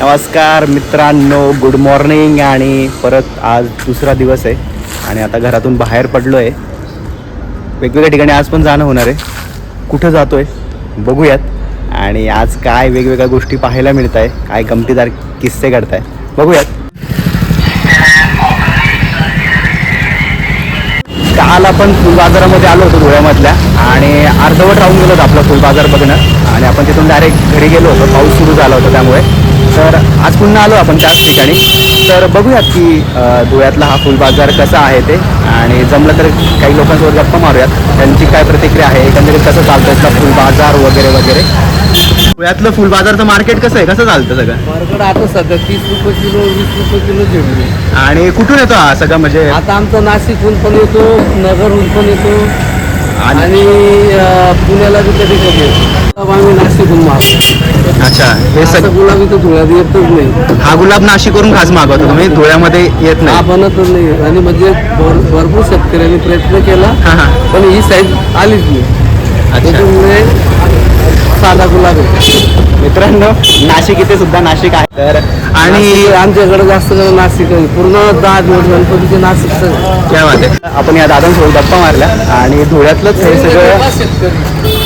नमस्कार मित्रांनो good morning आणि परत आज दुसरा दिवस आहे आणि आता घरातून बाहेर पडलो आहे वेगवेगळ्या ठिकाणी आज पण जाणं होणार आहे. कुठं जातो आहे बघूयात. आणि आज काय वेगवेगळ्या गोष्टी पाहायला मिळत आहे काय गमतीदार किस्से घडत आहे बघूयात. काल आपण फुल बाजारामध्ये आलो होतो धुळ्यामधल्या आणि अर्धवट राहून गेलो होतो आपला फुल बाजार बघणं. आणि आपण तिथून डायरेक्ट घरी गेलो होतो. पाऊस सुरू झाला होता त्यामुळे. तर आज पुन्हा आलो आपण त्याच ठिकाणी. तर बघूयात की धुळ्यातला हा फुल बाजार कसा आहे ते. आणि जमलं तर काही लोकांसोबत गप्पा मारूयात. त्यांची काय प्रतिक्रिया आहे? एकंदरीत कसं चालतं इथला फुल बाजार वगैरे वगैरे? धुळ्यातलं फुल बाजारचं मार्केट कसं आहे? कसं चालतं सगळं? मार्केट आता सध्या तीस रुपये किलो वीस रुपये किलो झेंडू आणि कुठून येतो हा सगळं म्हणजे? आता आमचा नाशिकहून पण येतो नगरहून पण येतो. आणि आणि अं, पुण्याला बी कधी कधी येतो. आम्ही नाशिकहून मागतो अच्छा हे असं सगळं गुलाबी तर धुळ्यात येतच नाही. हा गुलाब नाशिकवरून खास मागवतो तुम्ही? धुळ्यामध्ये येत हा नाही बनतच नाही. आणि म्हणजे भर- भरपूर शेतकऱ्यांनी प्रयत्न केला हा, हा. पण ही साईज आलीच नाही. अच्छा. त्याच्यामुळे मित्रांनो नाशिक इथे सुद्धा नाशिक आहे. तर आणि नाशिक आमच्याकडे जास्त करून नाशिक आहे. पूर्ण दहा दिवस गणपतीचे बात आहे. आपण या दादांसोबत गप्पा मारल्या आणि धुळ्यातलंच हे सगळं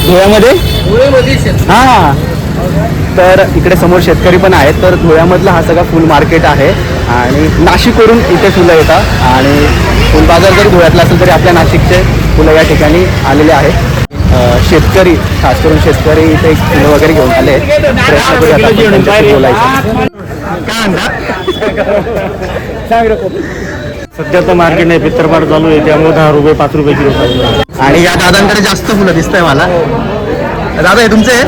धुळ्यामध्ये? हा. तर इकडे समोर शेतकरी पण आहेत. तर धुळ्यामधला हा सगळा फुल मार्केट आहे. आणि नाशिकवरून इथे फुलं येतात. आणि फुल बाजार जरी धुळ्यातला असेल तरी आपल्या नाशिकचे फुलं या ठिकाणी आलेले आहेत. शेतकरी खास करून शेतकरी इथे फुलं वगैरे घेऊन आले त्यांच्याशी बोलायचं. सध्या तर मार्केट नाही पित्तरपाट चालू आहे त्यामुळे दहा रुपये पाच रुपये किलो. आणि या दादांकडे जास्त फुलं दिसत आहे मला. दादा हे तुमचे?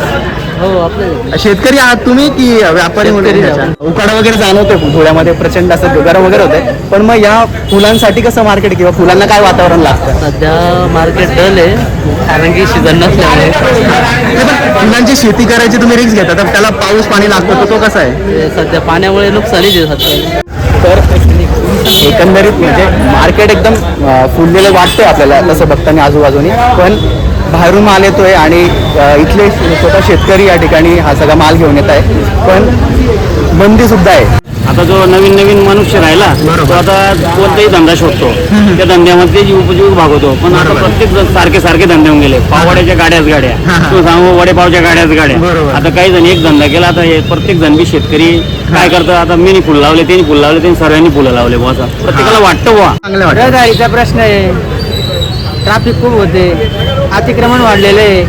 हो आपले. शेतकरी आहात तुम्ही की व्यापारी शेतकरी उकाडा वगैरे जाणवते धुळ्यामध्ये प्रचंड असं गरम वगैरे होते पण मग या फुलांसाठी कसं मार्केट किंवा फुलांना काय वातावरण लागतं? सध्या मार्केट डल आहे कारण की सीझन नसल्यामुळे. नाही, पण फुलांची शेती करायची तुम्ही रिक्स घेता तर त्याला पाऊस पाणी लागतो तर तो कसा आहे? ते सध्या पाण्यामुळे नुकसानीच आहे सध्या. तर एकंदरीत म्हणजे मार्केट एकदम अं, फुललेलं वाटतंय आपल्याला तसं बघताना आजूबाजूनी. पण बाहेरून माल येतोय आणि अं, इथले स्वतः शेतकरी या ठिकाणी हा सगळा माल घेऊन येत आहे. पण बंदी सुद्धा आहे. आता जो नवीन नवीन मनुष्य राहिला तो आता कोणताही धंदा शोधतो. त्या धंद्यामध्ये जी उपजीविक भागवतो पण आता. प्रत्येक जण सारखे सारखे धंदे होऊन गेले. पावड्याच्या गाड्याच गाड्या. तू सांगू वडेपावच्या गाड्याच गाड्या. आता काही जण एक धंदा केला आता हे प्रत्येक जण बी शेतकरी काय करतात? आता मीनी फुल लावले त्यांनी फुल लावले त्यांनी सर्वांनी फुलं लावले बुवा प्रत्येकाला वाटतं बुवा. चांगलं वाटतं. प्रश्न आहे. ट्रॅफिक खूप होते. अतिक्रमण वाढलेले आहे.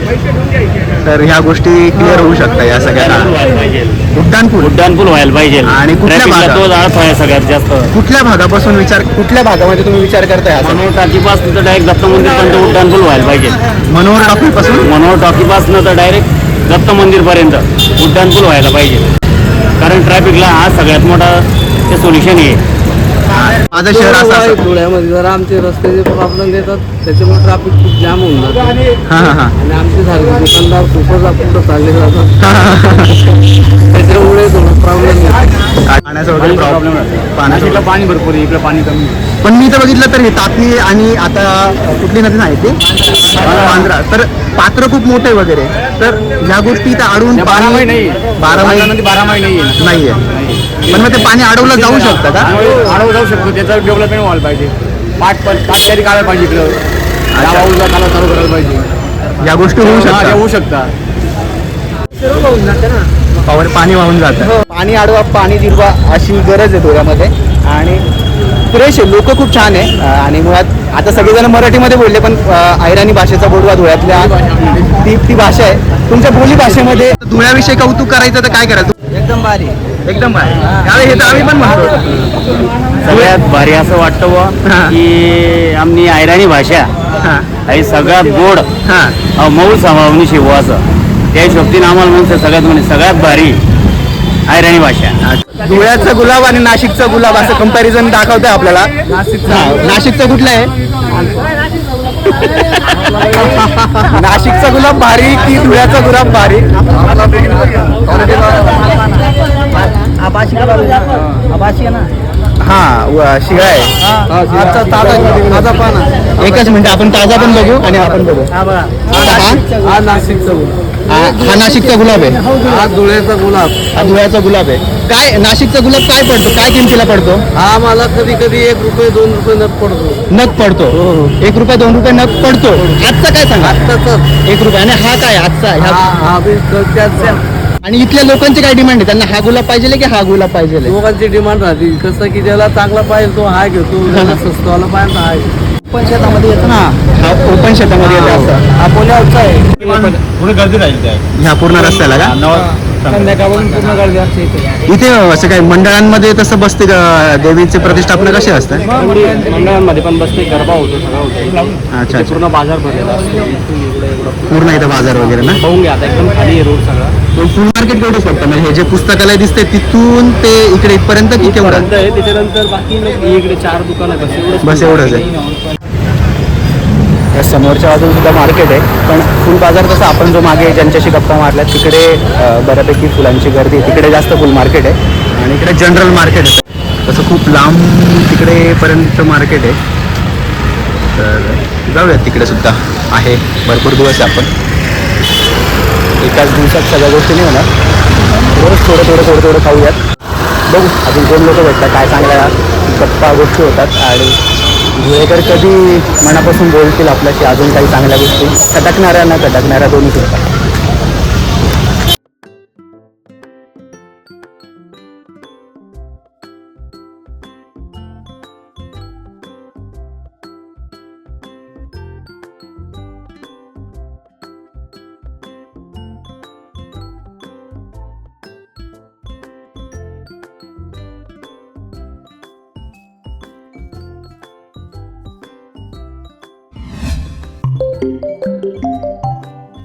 तर ह्या गोष्टी क्लिअर होऊ शकतात या सगळ्या व्हायला पाहिजे उड्डाण पूल उड्डाण पूल व्हायला पाहिजे. आणि कुठल्या भागात? तोच अडथळा आहे सगळ्यात जास्त. कुठल्या भागापासून विचार कुठल्या भागामध्ये तुम्ही विचार करताय? मनोहर टाकीपासून तर डायरेक्ट दत्त मंदिरपर्यंत उड्डाण पूल व्हायला पाहिजे. मनोहर टॉकी पासून मनोहर टाकीपासून तर डायरेक्ट दत्त मंदिरपर्यंत उड्डाण पूल व्हायला पाहिजे. कारण ट्रॅफिकला हा सगळ्यात मोठा ते सोल्युशन आहे. माझं शहर असं धुळ्यामध्ये जरा आमचे रस्त्याचे प्रॉब्लेम देतात त्याच्यामुळे ट्रॅफिक खूप जाम होऊन जातं. हा हा हा. आणि आमचे सारखे दुकानदार खूपच पुढं चालले जातात त्याच्यामुळे प्रॉब्लेम पाण्याचा वगैरे प्रॉब्लेम पाण्याचा पाणी भरपूर आहे इकडे पाणी कमी पण मी इथं बघितलं तर हे तापी आणि आता कुठली नदी नाही ती? पांढरा तर पात्र खूप मोठे वगैरे. तर ह्या गोष्टी इथं अडवून पाणी बारा महिने बारा महिने नाहीये पण मग ते पाणी अडवलं जाऊ शकतं का? आडवं जाऊ शकतो. त्याचं डेव्हलपमेंट व्हायला पाहिजे. पाठ पाच तरी काढायला पाहिजे इकडं. काला चालू करायला पाहिजे. या गोष्टी होऊ शकतात. होऊ शकतात. पावर पाणी वाहून जातं. पाणी अडवा पाणी जिरवा अशी गरज आहे धुळ्यामध्ये आणि फ्रेश आहे लोक खूप छान आहे. आणि मुळात आता सगळेजण मराठीमध्ये बोलले पण ऐराणी भाषेचा बोलवा धुळ्यातल्या ती ती भाषा आहे. तुमच्या बोली भाषेमध्ये धुळ्याविषयी कौतुक करायचं तर काय कराल एकदम भारी. एकदम भारी. हे तर आम्ही पण म्हणतो सगळ्यात भारी असं वाटतं हा. की आमनी आयराणी भाषा हां. ही सगळ्यात गोड हां. मऊ समावणी शिवू असं. त्या शक्तीनं आम्हाला म्हणतो सगळ्यात म्हणजे सगळ्यात भारी आयराणी भाषा. धुळ्याचा गुलाब आणि नाशिकचा गुलाब असं कंपॅरिझन दाखवतंय आपल्याला. नाशिकचा. कुठला आहे? नाशिकचा गुलाब भारी की धुळ्याचा गुलाब भारी? हा शिळा आहे. ताजा पाना. एकच मिनिट आपण ताजा पण बघू आणि आपण बघू. नाशिकचा गुलाब. हा हा नाशिकचा गुलाब आहे. हा धुळ्याचा गुलाब. हा धुळ्याचा गुलाब आहे. काय नाशिकचा गुलाब काय पडतो? काय किमतीला पडतो? हा मला कधी कधी एक रुपये दोन रुपये नग पडतो. नग पडतो. एक रुपये दोन रुपये नग पडतो. आजचा काय सांगा? आत्ताचाच एक रुपये. आणि हा काय? आजचा हा ह्या- हा बी त्याच्या आणि इथल्या लोकांची काय डिमांड आहे? त्यांना हा गुलाब पाहिजे की हा गुलाब पाहिजे लोकांची डिमांड राहते. कसं की ज्याला चांगला पाहिजे तो हा घेतो ज्याला स्वस्तवाला पाहिजे तो हा घेतो. ओपन शेतामध्ये येतो ना? हा ओपन शेतामध्ये येतो असं. हा आहे. थोडी गर्दी राहील त्या. ह्या पूर्ण रस्त्याला का? संध्याकाळून पूर्ण गर्दी असते इथे. इथे असं काय मंडळांमध्ये तसं बसते का? देवीची प्रतिष्ठापना कशी असते? मंडळांमध्ये पण बसते गरबा होतो सगळं होतो. अच्छा अच्छा. पूर्ण बाजार भरलेला असतो. पूर्ण इथं बाजार वगैरे ना? पाहून घ्या आता एकदम खाली आहे रोड सगळा. फुल मार्केट केवढं पडतं म्हणजे हे जे पुस्तकालय दिसते तिथून ते इकडे इथपर्यंत की केवढं? आहे त्याच्यानंतर बाकी इकडे चार दुकान आहे बस एवढंच बस एवढंच आहे. या समोरच्या बाजूला सुद्धा मार्केट आहे पण फुल बाजार तसं आपण जो मागे ज्यांच्याशी गप्पा मारल्या तिकडे बऱ्यापैकी फुलांची गर्दी आहे. तिकडे जास्त फुल मार्केट आहे. आणि इकडे जनरल मार्केट आहे. तसं खूप लांब तिकडेपर्यंत मार्केट आहे. तर जाऊयात तिकडे सुद्धा. आहे भरपूर दिवस आहे आपण. एकाच दिवसात सगळ्या गोष्टी नाही होणार. रोज थोडं थोडं थोडं थोडं खाऊयात. बघू अजून दोन लोक भेटतात काय चांगल्या गप्पा गोष्टी होतात. आणि धुळेकर कधी मनापासून बोलतील आपल्याशी अजून काही चांगल्या गोष्टी. खटकणाऱ्या ना खटकणाऱ्या दोन्ही सुद्धा.